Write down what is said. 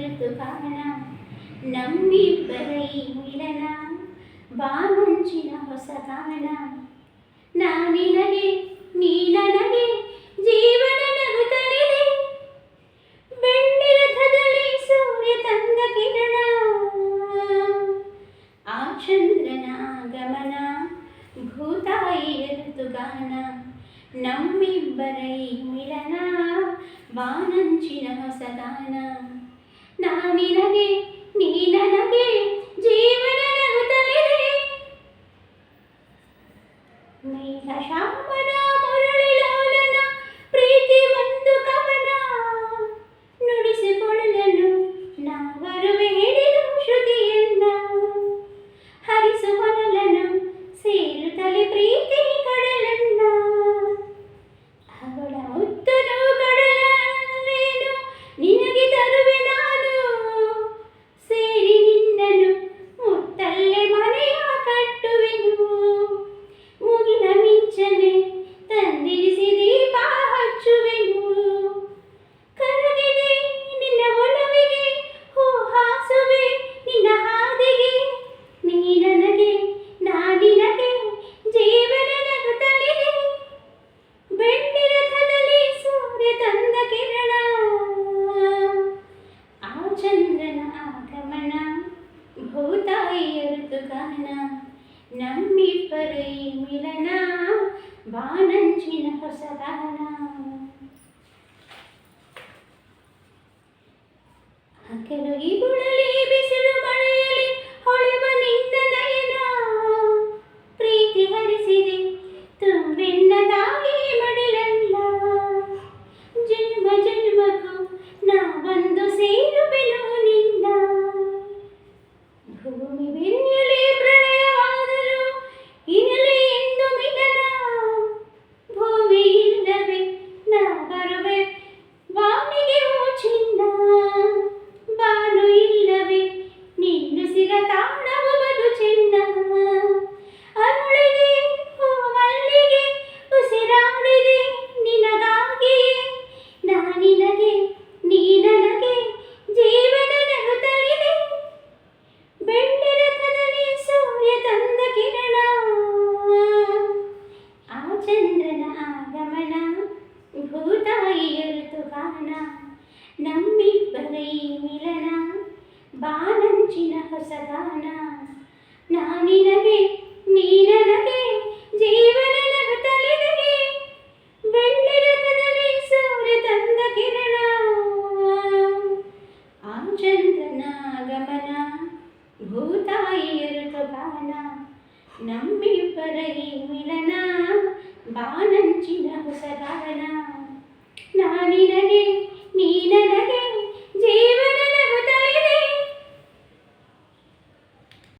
ಋತುಗಾನ ನಮ್ಮಿಬ್ಬರೈ ಮಿಲನ ಬಾಮಂಚಿನ ಹೊಸಗಾನ ನಾ ನಿನಗೆ ನೀ ನನಗೆ ಜೀವನ ನಗುತ್ತಲಿದೆ ಬೆಳ್ಳಿ ರಥದಲ್ಲಿ ಸೂರ್ಯ ತಂದ ಕಿರಣ ಆ ಚಂದ್ರನ ಆಗಮನ ಭೂತಾಯಿಯ ಋತುಗಾನ ನಮ್ಮಿಬ್ಬರೈ ಮಿಲನ ಬಾನಂಚಿನ ಹೊಸಗಾನ ನಾ ನಿನಗೆ ನೀ ನನಗೆ ಜೀವನ ಚಂದ್ರನ ಆಗಮನ ಭೂತಾಯಿಯ ಋತುಗಾನ ನಮ್ಮಿಬ್ಬರೈ ಮಿಲನ ಬಾನಂಚಿನ ಹೊಸಗಾನ ಹಗಲು ಇರುಳಲಿ ಋತುಗಾನ ನಮ್ಮಿಬ್ಬರೈ ಮಿಲನ ಬಾನಂಚಿನ ಹೊಸಗಾನ ನಾ ನಿನಗೆ ನೀ ನನಗೆ ಜೀವನ ನಗುತ್ತಲಿದೆ ಬೆಳ್ಳಿ ರಥದಲ್ಲಿ ಸೂರ್ಯ ತಂದ ಕಿರಣ ಆ ಚಂದ್ರನ ಆಗಮನ ಭೂತಾಯಿಯ ಋತುಗಾನ ನಮ್ಮಿಬ್ಬರೈ ಮಿಲನ ಬಾನಂಚಿನ ಹೊಸಗಾನ ನಾನಿನಗೆ ನೀನನಗೆ